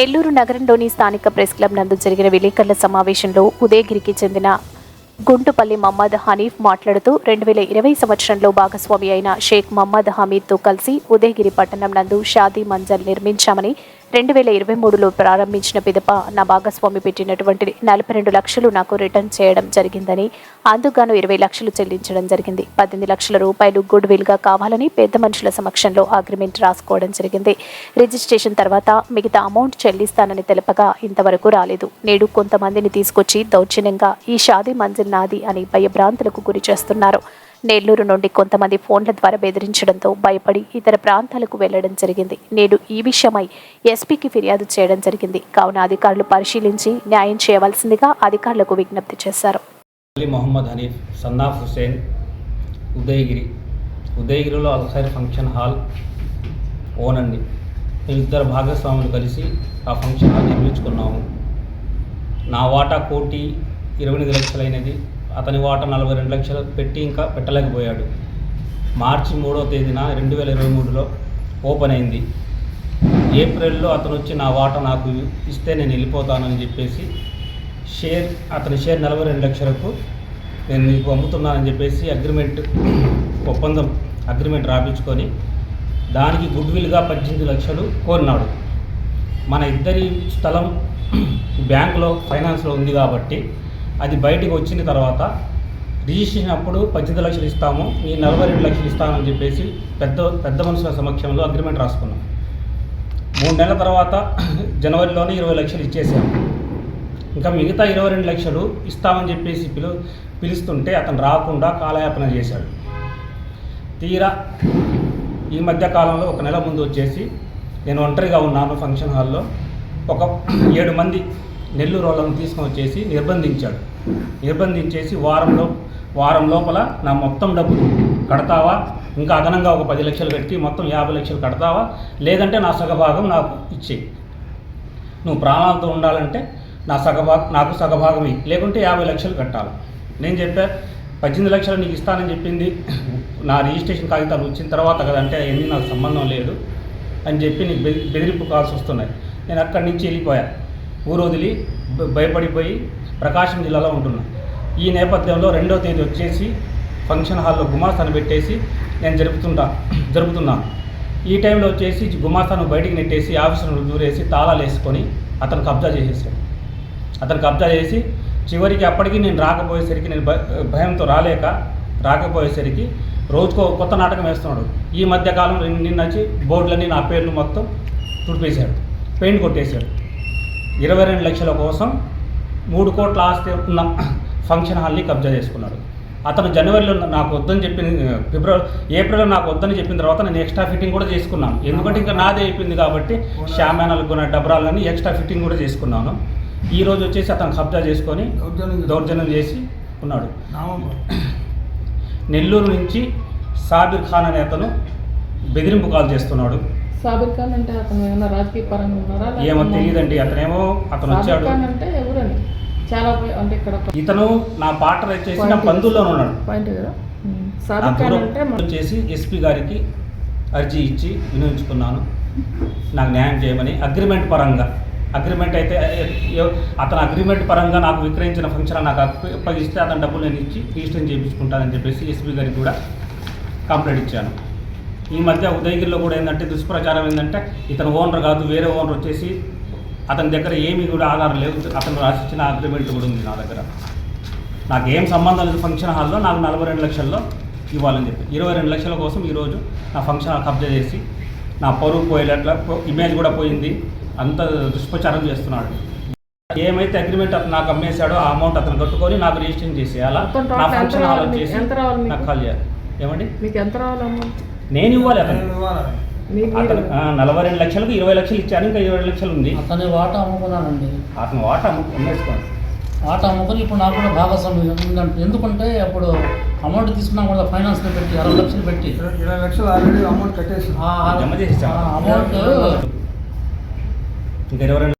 నెల్లూరు నగరంలోని స్థానిక press club నందు జరిగిన విలేకరుల సమావేశంలో ఉదయగిరికి చెందిన గుంటుపల్లి మహమ్మద్ హనీఫ్ మాట్లాడుతూ రెండు వేల ఇరవై సంవత్సరంలో భాగస్వామి అయిన షేక్ మహమ్మద్ హమీద్తో కలిసి ఉదయగిరి పట్టణం నందు షాదీ మంజల్ నిర్మించామని రెండు వేల ఇరవై మూడులో ప్రారంభించిన పిదప నా భాగస్వామి పెట్టినటువంటి నలభై రెండు లక్షలు నాకు రిటర్న్ చేయడం జరిగిందని అందుగాను ఇరవై లక్షలు చెల్లించడం జరిగింది. పద్దెనిమిది లక్షల రూపాయలు గుడ్ విల్గా కావాలని పెద్ద మనుషుల సమక్షంలో అగ్రిమెంట్ రాసుకోవడం జరిగింది. రిజిస్ట్రేషన్ తర్వాత మిగతా అమౌంట్ చెల్లిస్తానని తెలపగా ఇంతవరకు రాలేదు. నేడు కొంతమందిని తీసుకొచ్చి దౌర్జన్యంగా ఈ షాదీ మంజిల్ నాది అని భయభ్రాంతులకు గురి చేస్తున్నారు. నెల్లూరు నుండి కొంతమంది ఫోన్ల ద్వారా బెదిరించడంతో భయపడి ఇతర ప్రాంతాలకు వెళ్ళడం జరిగింది. నేడు ఈ విషయమై ఎస్పీకి ఫిర్యాదు చేయడం జరిగింది. కావున అధికారులు పరిశీలించి న్యాయం చేయవలసిందిగా అధికారులకు విజ్ఞప్తి చేశారు. మొహమ్మద్ హనీఫ్ సన్నాఫ్ హుసేన్ ఉదయగిరి ఉదయగిరిలో అల్ఖైర్ ఫంక్షన్ హాల్ ఓనండి. మేము ఇద్దరు భాగస్వాములు కలిసి ఆ ఫంక్షన్ హాల్ నిర్మించుకున్నాము. నా వాటా కోటి ఇరవై ఎనిమిది లక్షలైనది. అతని వాటా నలభై రెండు లక్షలు పెట్టి ఇంకా పెట్టలేకపోయాడు. మార్చి మూడో తేదీన రెండు వేల ఇరవై మూడులో ఓపెన్ అయింది. ఏప్రిల్లో అతను వచ్చి నా వాటా నాకు ఇస్తే నేను వెళ్ళిపోతానని చెప్పేసి షేర్ అతని షేర్ నలభై రెండు లక్షలకు నేను నీకు అమ్ముతున్నానని చెప్పేసి అగ్రిమెంట్ ఒప్పందం అగ్రిమెంట్ రాపించుకొని దానికి గుడ్ విల్గా పద్దెనిమిది లక్షలు కోరినాడు. మన ఇద్దరి స్థలం బ్యాంకులో ఫైనాన్స్లో ఉంది కాబట్టి అది బయటకు వచ్చిన తర్వాత రిజిస్ట్రేషన్ అప్పుడు పద్దెనిమిది లక్షలు ఇస్తాము ఈ నలభై రెండు లక్షలు ఇస్తామని చెప్పేసి పెద్ద పెద్ద మనుషుల సమక్షంలో అగ్రిమెంట్ రాసుకున్నాం. మూడు నెలల తర్వాత జనవరిలోనే ఇరవై లక్షలు ఇచ్చేసాము ఇంకా మిగతా ఇరవై రెండు లక్షలు ఇస్తామని చెప్పేసి పిలు పిలుస్తుంటే అతను రాకుండా కాలయాపన చేశాడు. తీరా ఈ మధ్య కాలంలో ఒక నెల ముందు వచ్చేసి నేను ఒంటరిగా ఉన్నాను ఫంక్షన్ హాల్లో. ఒక ఏడు మంది నెల్లూరు వాళ్ళని తీసుకొని వచ్చేసి నిర్బంధించాడు. నిర్బంధించేసి వారంలో వారం లోపల నా మొత్తం డబ్బులు కడతావా? ఇంకా అదనంగా ఒక పది లక్షలు పెట్టి మొత్తం యాభై లక్షలు కడతావా? లేదంటే నా సగభాగం నాకు ఇచ్చేయి నువ్వు ప్రాణాలతో ఉండాలంటే నా సగభాగం నాకు సగభాగం లేకుంటే యాభై లక్షలు కట్టాలి. నేను చెప్పా పద్దెనిమిది లక్షలు నీకు ఇస్తానని చెప్పింది. నా రిజిస్ట్రేషన్ కాగితాలు వచ్చిన తర్వాత కదంటే అవన్నీ నాకు సంబంధం లేదు అని చెప్పి నీకు బెదిరింపు కాల్సి వస్తున్నాయి నేను అక్కడి నుంచి వెళ్ళిపోయాను ఊరు వదిలి భయపడిపోయి ప్రకాశం జిల్లాలో ఉంటున్నాను ఈ నేపథ్యంలో రెండో తేదీ వచ్చేసి ఫంక్షన్ హాల్లో గుమాస్తాను పెట్టేసి నేను జరుపుతుంటా జరుపుతున్నాను ఈ టైంలో వచ్చేసి గుమాస్తాను బయటికి నెట్టేసి ఆఫీసును దూరేసి తాళాలు వేసుకొని అతను కబ్జా చేసేసాడు. అతను కబ్జా చేసి చివరికి అప్పటికి నేను రాకపోయేసరికి నేను భయంతో రాలేక రాకపోయేసరికి రోజుకో కొత్త నాటకం వేస్తున్నాడు. ఈ మధ్యకాలం నిన్న వచ్చి బోర్డులన్నీ నా పేర్లు మొత్తం తుడిపేశాడు పెయింట్ కొట్టేశాడు. ఇరవై రెండు లక్షల కోసం మూడు కోట్ల ఆస్తి ఉన్న ఫంక్షన్ హాల్ని కబ్జా చేసుకున్నాడు. అతను జనవరిలో నాకు వద్దని చెప్పిన ఫిబ్రవరి ఏప్రిల్లో నాకు వద్దని చెప్పిన తర్వాత నేను ఎక్స్ట్రా ఫిట్టింగ్ కూడా చేసుకున్నాను. ఎందుకంటే ఇంకా నాదే అయిపోయింది కాబట్టి షామానాలకు కొన్న డబ్రాలని ఎక్స్ట్రా ఫిట్టింగ్ కూడా చేసుకున్నాను. ఈ రోజు వచ్చేసి అతను కబ్జా చేసుకొని దౌర్జన్యం చేసి ఉన్నాడు. నెల్లూరు నుంచి సాబిర్ ఖాన్ అనే అతను బెదిరింపు కాల్ చేస్తున్నాడు. సాబిర్ ఖాన్ అంటే అతను ఏమైనా రాజకీయ పరంగా ఉన్నారా? ఏమో తెలియదండి అతనేమో అతను వచ్చాడు. అంటే ఎవరని చాలా అంటే ఇక్కడ ఇతను నా పార్ట్నర్ వచ్చేసి నా బంధువుల్లో ఉన్నాడు. పాయింట్ కదా సాబిర్ ఖాన్ అంటే మన- చేసి ఎస్పీ గారికి అర్జీ ఇచ్చి వినియోగించుకున్నాను. నాకు న్యాయం చేయమని అగ్రిమెంట్ పరంగా. అగ్రిమెంట్ అయితే అతను అగ్రిమెంట్ పరంగా నాకు విక్రయించిన ఫంక్షన్ నాకు అప్ప- అప్పగిస్తే అతని డబ్బులు నేను ఇచ్చి రిజిస్టర్ చేయించుకుంటానని చెప్పేసి ఎస్పీ గారికి కూడా కంప్లైంట్ ఇచ్చాను. ఈ మధ్య ఉదయగిరిలో కూడా ఏంటంటే దుష్ప్రచారం ఏంటంటే ఇతను ఓనర్ కాదు వేరే ఓనర్ వచ్చేసి అతని దగ్గర ఏమీ కూడా ఆధారం లేదు. అతను రాసిచ్చిన అగ్రిమెంట్ కూడా ఉంది నా దగ్గర. నాకు ఏం సంబంధం లేదు ఫంక్షన్ హాల్లో నాకు నలభై రెండు లక్షల్లో ఇవ్వాలని చెప్పి. ఇరవై రెండు లక్షల కోసం ఈరోజు నా ఫంక్షన్ హాల్ కబ్జా చేసి నా పరువు పోయేటట్ల ఇమేజ్ కూడా పోయింది. అంత దుష్ప్రచారం చేస్తున్నాడు. ఏమైతే అగ్రిమెంట్ అతను నాకు అమ్మేశాడో ఆ అమౌంట్ అతను కట్టుకొని నాకు రిజిస్ట్రేషన్ చేసేయాలా? నా ఫంక్షన్ హాల్? వచ్చేసి? నాకు కాల్ చేయాలి. ఏమండి? మీకు ఎంత రావాలి అమౌంట్ నేను ఇవ్వాలి అతను నలభై రెండు లక్షలకు ఇరవై లక్షలు ఇచ్చాను ఇంకా ఇరవై లక్షలు ఉంది. అతని వాటా అమ్ముకున్నానండి. అతను వాట అమ్ము- అమ్మేసుకోండి. వాటా అమ్ముకొని ఇప్పుడు నాకు కూడా భాగస్వామ్యం ఉందంటే. ఎందుకంటే అప్పుడు అమౌంట్ తీసుకున్నాం కూడా ఫైనాన్స్లో పెట్టి అరవై లక్షలు పెట్టి. ఇరవై లక్షలు ఆల్రెడీ అమౌంట్ కట్టేసి ఆ జమ చేసేసాం. అమౌంట్ ఇంకా ఇరవై